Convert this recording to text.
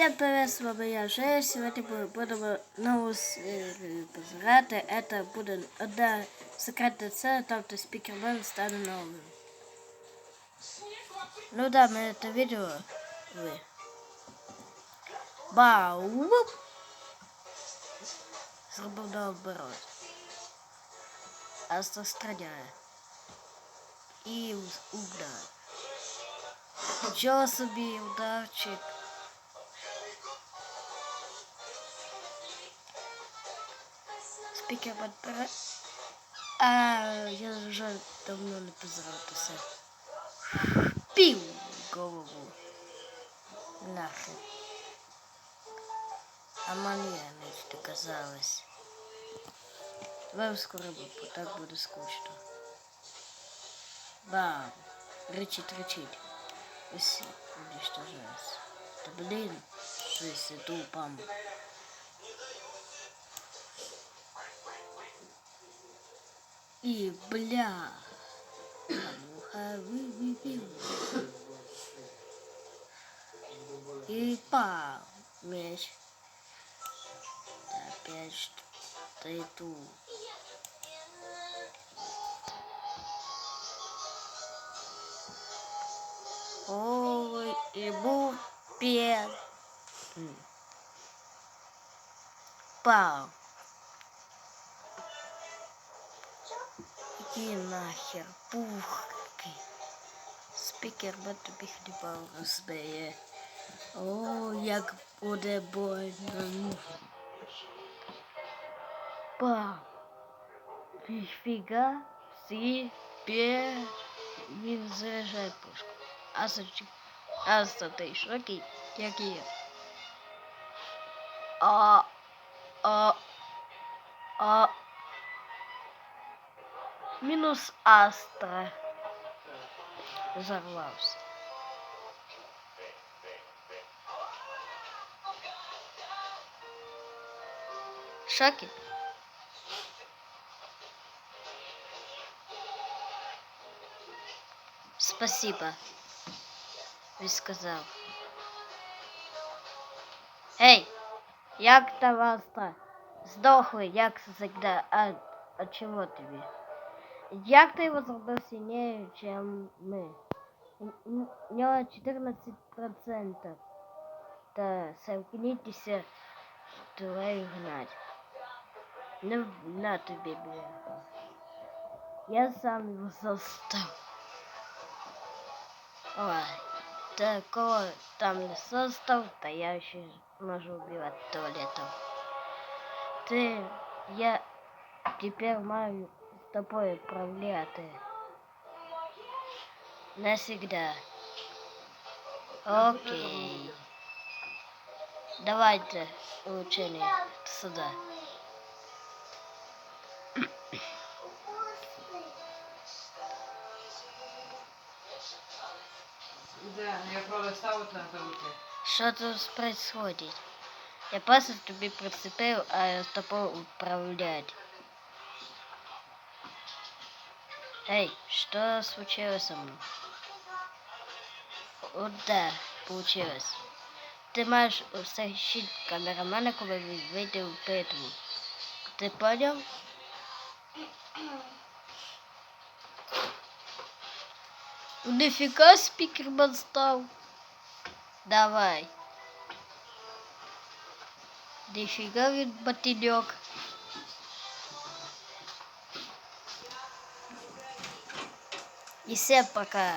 Всем привет, с вами я Женя. Сегодня мы будем новую серию позирати. Это буде одна секретна цель, там то спикермен стане новым. Ну да, мы это видео. Вы. Бау! Вуп! Зробив наоборот. Астространяє. І удар. Нічого собі ударчик. Спікер подбира. А, я вже давно не позиратися. Пів голову. Нахер. А мені не доказалось. Давай ускоримо, бо так буде скучно. Бам! Рычит, рычит. Ось уничтожается. Да блин, что если тупом? И бля. И па. Меч. Опять что-то и тут. Ой, и п'є. Пау. Іди нахер, пухки. Спікер би тобі хліба розбиє. О, як буде больно. Пау. Фіга, всі, п'є. Він заряджає пушку. А зачем? А ти шокі, які є? А, а, а. Мінус Астра. Взорвався. Шоки? Спасибо. Він сказав. Ей, як та вас та? Здохли, як завжди. А, а чого тобі? Як ти його зробив сильніше, ніж ми? У нього 14%. Та сомкнітеся, твою гнать. Не на тобі, бляха. Я сам його застав. Ой, такого там не состав, та я ще можу убивать туалетом. Ты, я теперь маю с тобой управляти. Навсегда. Окей. Давайте учение сюда. Да, я на. Що тут происходит? Я просто тобі прицепив, а з тобою управлять. Эй, что случилось со мной? Да, получилось. Ты можешь сообщить камерамана, когда выйдет к этому. Ты понял? Нифига спикерман стал. Давай. Нифига він ботылек. И всем пока.